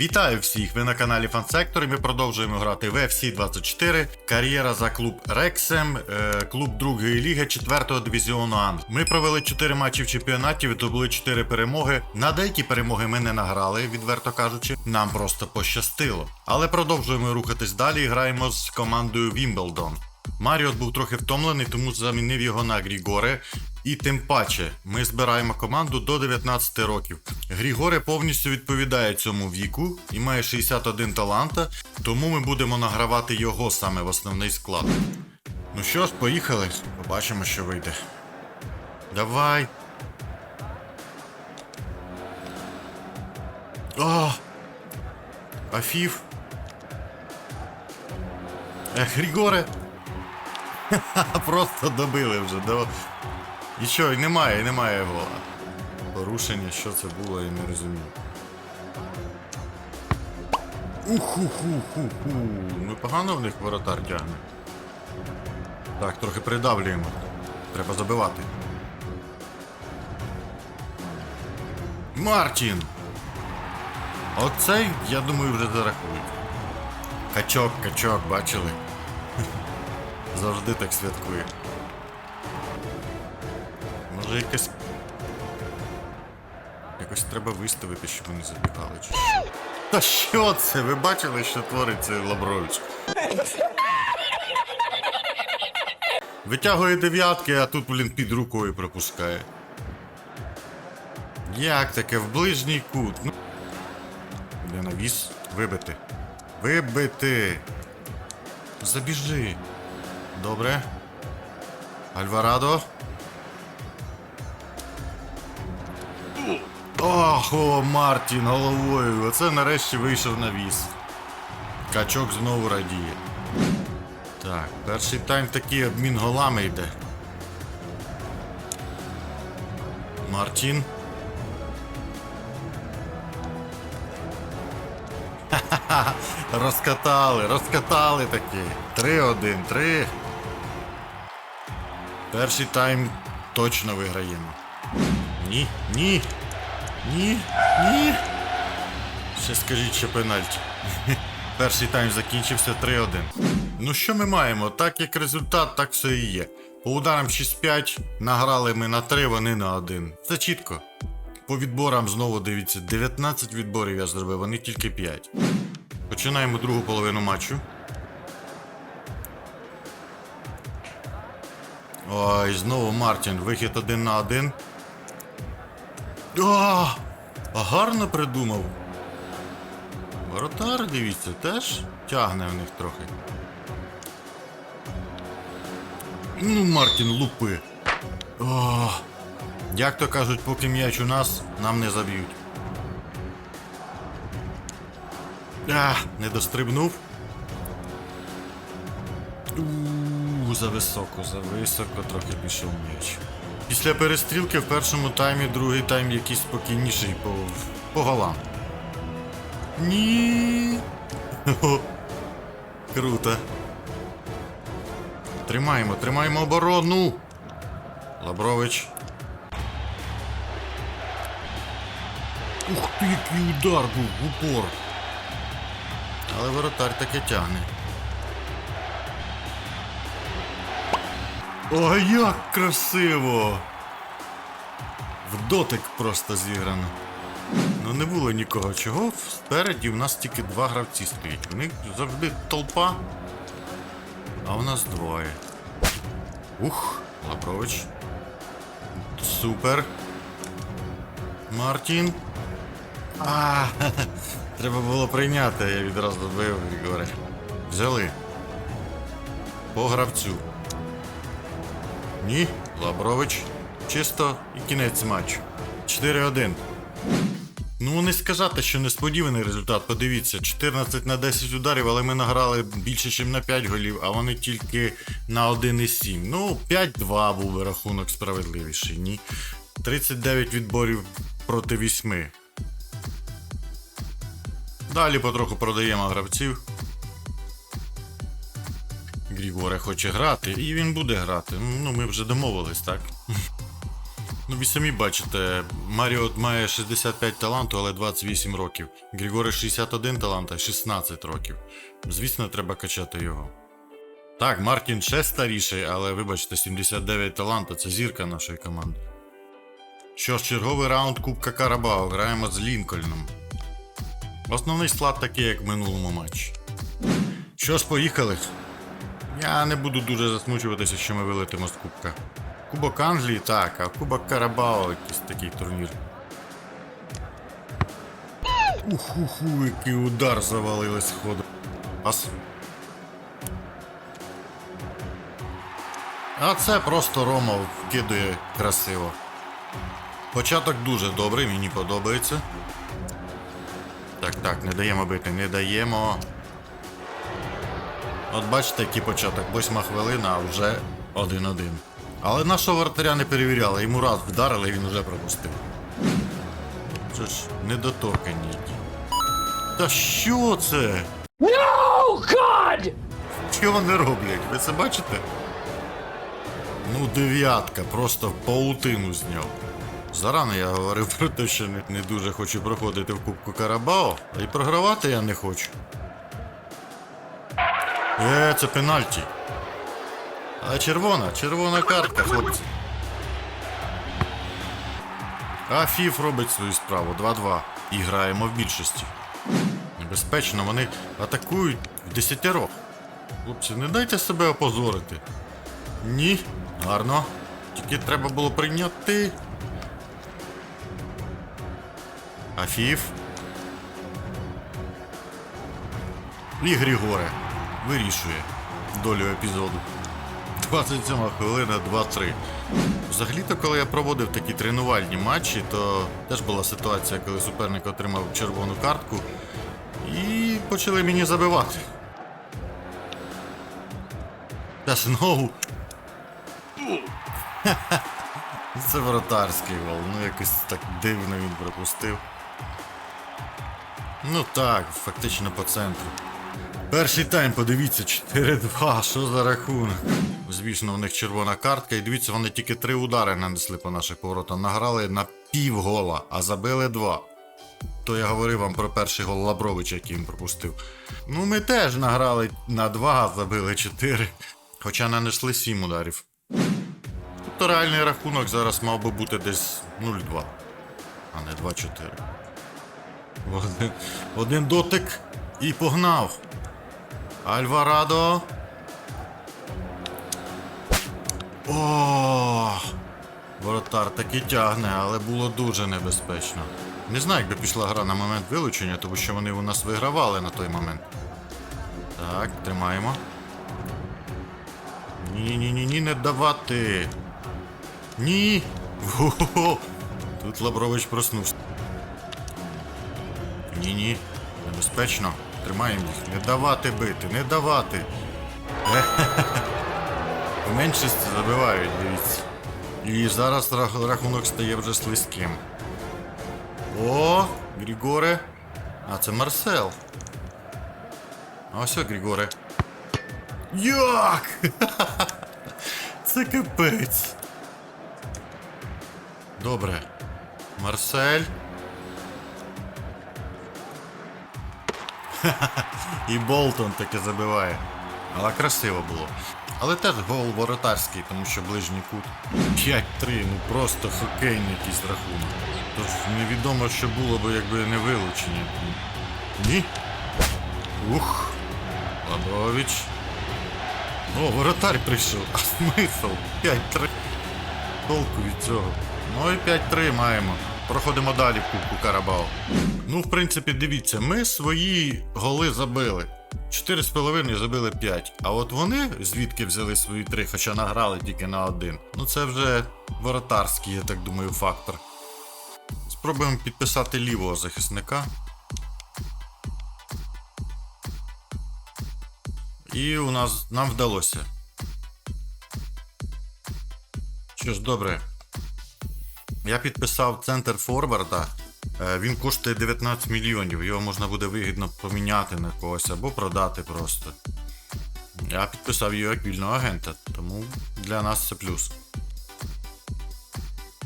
Вітаю всіх! Ви на каналі Фансектор ми продовжуємо грати в FC 24. Кар'єра за клуб Рексем, клуб другої ліги 4-го дивізіону Ан. Ми провели 4 матчі в чемпіонаті, відбули 4 перемоги. На деякі перемоги ми не награли, відверто кажучи. Нам просто пощастило. Але продовжуємо рухатись далі і граємо з командою Вімблдон. Маріот був трохи втомлений, тому замінив його на Грігоре. І тим паче, ми збираємо команду до 19 років. Грігоре повністю відповідає цьому віку і має 61 таланта, тому ми будемо награвати його саме в основний склад. Ну що ж, поїхали, побачимо, що вийде. Давай. О! Афіф. Ех, Грігоре. Просто добили вже. І що, і немає, і немає гола. Порушення, що це було, я не розумію. Уху-ху-ху-ху. Ну погано в них воротар тягне. Так, трохи придавлюємо. Треба забивати. Мартін! Оцей, я думаю, вже зарахують. Качок, качок, бачили? Завжди так святкує. Якось. Якось треба виставити, щоб вони забігали чи. Та що це? Ви бачили, що твориться Лабрович? Витягує дев'ятки, а тут, блін, під рукою пропускає. Як таке? В ближній кут. Ну. Де навіс? Вибити. Вибити. Забіжи. Добре. Альварадо. Ох, Мартін головою. Оце нарешті вийшов на віз. Качок знову радіє. Так, перший тайм такий обмін голами йде. Мартін. Ха-ха-ха, розкатали, розкатали таки. 3-1, 3. Перший тайм точно виграємо. Ні, ні. Ні, ні. Ще скажіть, що пенальті. Перший тайм закінчився 3-1. Ну що ми маємо? Так як результат, так все і є. По ударам 6-5 награли ми на 3, вони на 1. Це чітко. По відборам знову дивіться, 19 відборів я зробив, вони тільки 5. Починаємо другу половину матчу. Ой, знову Мартін. Вихід один на один. А, а гарно придумав. Воротар, дивіться, теж тягне в них трохи. Ну, Мартін, лупи. О, як то кажуть, поки м'яч у нас, нам не заб'ють. А, не дострибнув. У, зависоко, зависоко трохи пішов м'яч. Після перестрілки в першому таймі, другий тайм якийсь спокійніший по, по голам. Ні. Круто. Тримаємо, тримаємо оборону. Лабрович. Ух ти, який удар був в упор. Але воротар таки тягне. Ой, як красиво! В дотик просто зіграно. Ну не було нікого чого. Спереді у нас тільки два гравці стоять. У них завжди толпа. А у нас двоє. Ух, Лабрович. Супер. Мартін. А, треба було прийняти, я відразу вбив Григоре. Взяли. По гравцю. Ні, Лабрович. Чисто і кінець матчу. 4-1. Ну, не сказати, що несподіваний результат. Подивіться, 14 на 10 ударів, але ми награли більше, ніж на 5 голів, а вони тільки на 1,7. Ну, 5-2 був рахунок справедливіший, ні. 39 відборів проти 8. Далі потроху продаємо гравців. Грігоре хоче грати, і він буде грати. Ну, ми вже домовились, так? Ну, ви самі бачите, Маріо має 65 таланту, але 28 років. Григорій 61 таланта, 16 років. Звісно, треба качати його. Так, Мартін ще старіший, але вибачте, 79 таланта це зірка нашої команди. Що ж, черговий раунд Кубка Карабао. Граємо з Лінкольном. Основний склад такий, як в минулому матчі. Що ж, поїхали. Я не буду дуже засмучуватися, що ми вилетимо з Кубка. Кубок Англії, так, а Кубок Карабао якийсь такий турнір. Уху-ху, який удар завалили з ходу. Ас. А це просто Рома вкидує красиво. Початок дуже добрий, мені подобається. Так, так, не даємо бити, не даємо. От бачите, який початок, восьма хвилина, а вже 1-1. Але нашого вратаря не перевіряли, йому раз вдарили і він вже пропустив. Це ж недоторкані. які. Та що це? No, God! Що вони роблять? Ви це бачите? Ну, дев'ятка, просто в паутину зняв. Зарано я говорив про те, що не, дуже хочу проходити в Кубку Карабао, а й програвати я не хочу. Е, це пенальті. А червона, червона картка, хлопці. А Фіф робить свою справу 2-2. І граємо в більшості. Небезпечно, вони атакують в десятерох. Хлопці, не дайте себе опозорити. Ні, гарно. Тільки треба було прийняти. Афіф. І Грігоре вирішує долю епізоду. 27 хвилина 2-3. Взагалі-то, коли я проводив такі тренувальні матчі, то теж була ситуація, коли суперник отримав червону картку і почали мені забивати. Та знову. Це воротарський гол. Ну якось так дивно він пропустив. Ну так, фактично по центру. Перший тайм, подивіться, 4-2, що за рахунок. Звісно, в них червона картка, і дивіться, вони тільки три удари нанесли по наших поворотам. Награли на пів гола, а забили два. То я говорив вам про перший гол Лабровича, який він пропустив. Ну, ми теж награли на 2, а забили 4. Хоча нанесли 7 ударів. Тобто реальний рахунок зараз мав би бути десь 0-2, а не 2-4. Один, один дотик і погнав. Альварадо. О! Воротар таки тягне, але було дуже небезпечно. Не знаю, якби пішла гра на момент вилучення, тому що вони у нас вигравали на той момент. Так, тримаємо. Ні-ні-ні, не давати. Ні. Во-хо-хо. Тут Лабрович проснувся. Ні-ні. Небезпечно. Тримаємо їх. Не давати бити, не давати. В меншості забивають, дивіться. І зараз рахунок стає вже слизьким. О, Григоре. А, це Марсел. А ось Григоре. Як? Це капець. Добре. Марсель. І Болтон таки забиває. Але красиво було. Але теж гол воротарський, тому що ближній кут. 5-3, ну просто хокейний якийсь рахунок. Тож невідомо, що було б, якби не вилучені. Ні. Ух. Лабович. О, воротар прийшов. А смисл? 5-3. Толку від цього. Ну і 5-3 маємо. Проходимо далі в Кубку Карабао. Ну, в принципі, дивіться, ми свої голи забили. 4,5 забили 5. А от вони звідки взяли свої 3, хоча награли тільки на один. Ну це вже воротарський, я так думаю, фактор. Спробуємо підписати лівого захисника. І у нас нам вдалося. Що ж, добре. Я підписав центр форварда. Е, Він коштує 19 мільйонів. Його можна буде вигідно поміняти на когось або продати просто. Я підписав його як вільного агента, тому для нас це плюс.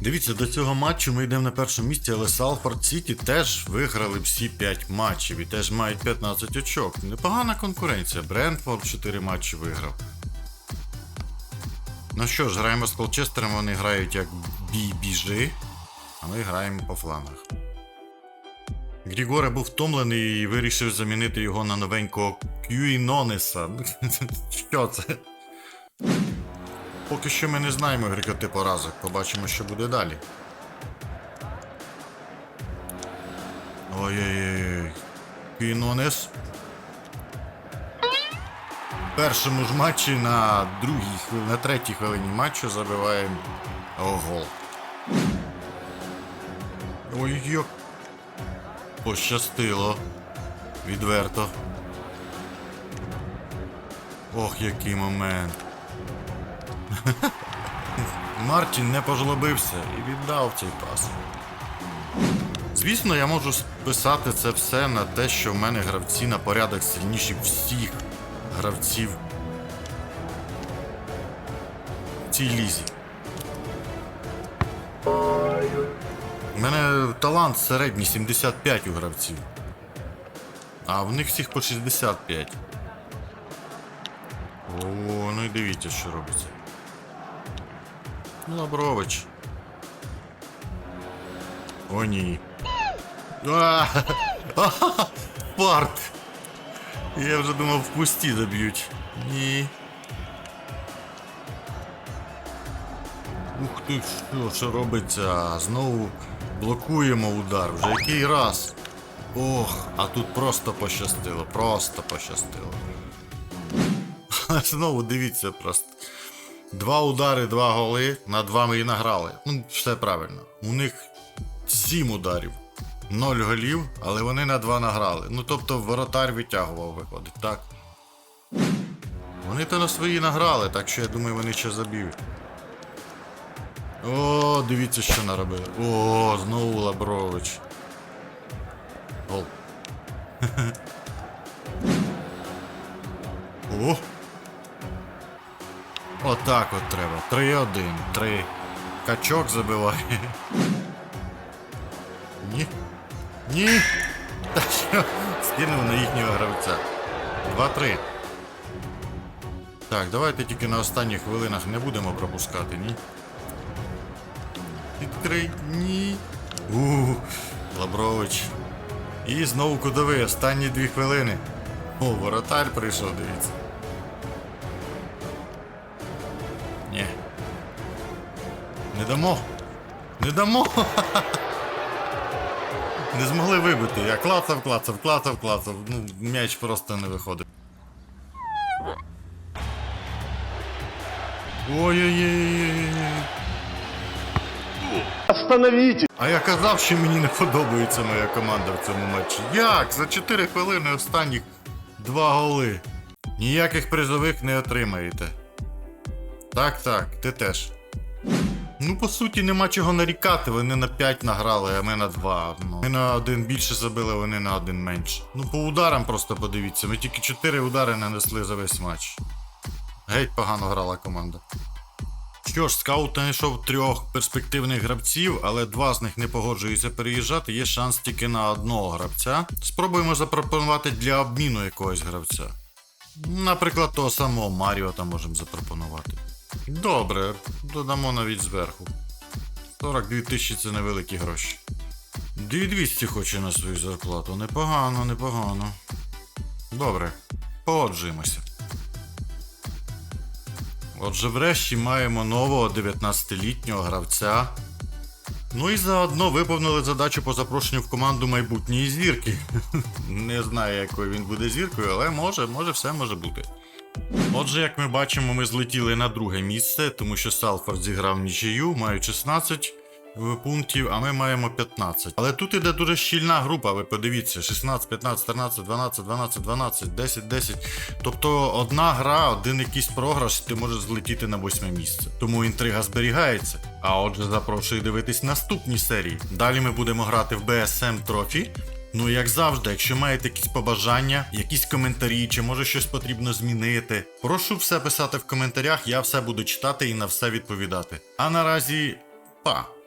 Дивіться, до цього матчу ми йдемо на першому місці, але Салфорд Сіті теж виграли всі 5 матчів і теж мають 15 очок. Непогана конкуренція. Брентфорд 4 матчі виграв. Ну що ж, граємо з Колчестером, вони грають як бій-біжи, а ми граємо по флангах. Грігоре був втомлений і вирішив замінити його на новенького Кюїнонеса. Що це? Поки що ми не знаємо грикоти поразок, побачимо, що буде далі. Ой-ой-ой. Кюїнонес. В першому ж матчі на другій на третій хвилині матчу забиваємо гол. Ой, йо. Пощастило. Відверто. Ох, який момент. Мартін не пожлобився і віддав цей пас. Звісно, я можу списати це все на те, що в мене гравці на порядок сильніші всіх гравців в цій лізі. У мене талант середній 75 у гравців. А в них всіх по 65. О, ну і дивіться, що робиться. Ну, Лабрович. О, ні. А, Парт! Я вже думав, в пусті заб'ють. Ні. Ух ти, що, що робиться? Знову блокуємо удар. Вже який раз. Ох, а тут просто пощастило, просто пощастило. Знову дивіться просто. Два удари, два голи, на два ми і награли. Ну, все правильно. У них сім ударів. Ноль голів, але вони на два награли. Ну тобто воротар витягував, виходить, так? Вони то на свої награли, так що я думаю, вони ще заб'ють. О, дивіться, що наробили. О, знову Лабрович. Гол. О! Отак от треба. 3-1. 3. Качок забиває. Ні. Ні. Та що? Скинув на їхнього гравця. 2-3. Так, давайте тільки на останніх хвилинах не будемо пропускати, ні? Відкрий. Ні. У, Лабрович. І знову кудовий, останні дві хвилини. О, воротар прийшов, дивіться. Ні. Не дамо. Не дамо. Не змогли вибити. Я клацав, клацав, клацав, клацав. Ну, м'яч просто не виходить. Ой-ой-ой. Остановите! А я казав, що мені не подобається моя команда в цьому матчі. Як? За 4 хвилини останніх два голи. Ніяких призових не отримаєте. Так, так, ти теж. Ну, по суті, нема чого нарікати. Вони на 5 награли, а ми на 2. Ну, ми на один більше забили, вони на один менше. Ну, по ударам просто подивіться. Ми тільки 4 удари нанесли за весь матч. Геть погано грала команда. Що ж, скаут знайшов трьох перспективних гравців, але два з них не погоджуються переїжджати. Є шанс тільки на одного гравця. Спробуємо запропонувати для обміну якогось гравця. Наприклад, того самого Маріо там можемо запропонувати. Добре, додамо навіть зверху. 42 тисячі це невеликі гроші. 2200 хоче на свою зарплату. Непогано, непогано. Добре, погоджуємося. Отже, врешті маємо нового 19-літнього гравця. Ну і заодно виповнили задачу по запрошенню в команду майбутньої зірки. Не знаю, якою він буде зіркою, але може, може, все може бути. Отже, як ми бачимо, ми злетіли на друге місце, тому що Салфорд зіграв нічию, має 16 пунктів, а ми маємо 15. Але тут іде дуже щільна група, ви подивіться: 16, 15, 13, 12, 12, 12, 10, 10. Тобто одна гра, один якийсь програш, ти можеш злетіти на восьме місце. Тому інтрига зберігається. А отже, запрошую дивитись наступні серії. Далі ми будемо грати в BSM Trophy. Ну, як завжди, якщо маєте якісь побажання, якісь коментарі, чи може щось потрібно змінити, прошу все писати в коментарях, я все буду читати і на все відповідати. А наразі Па.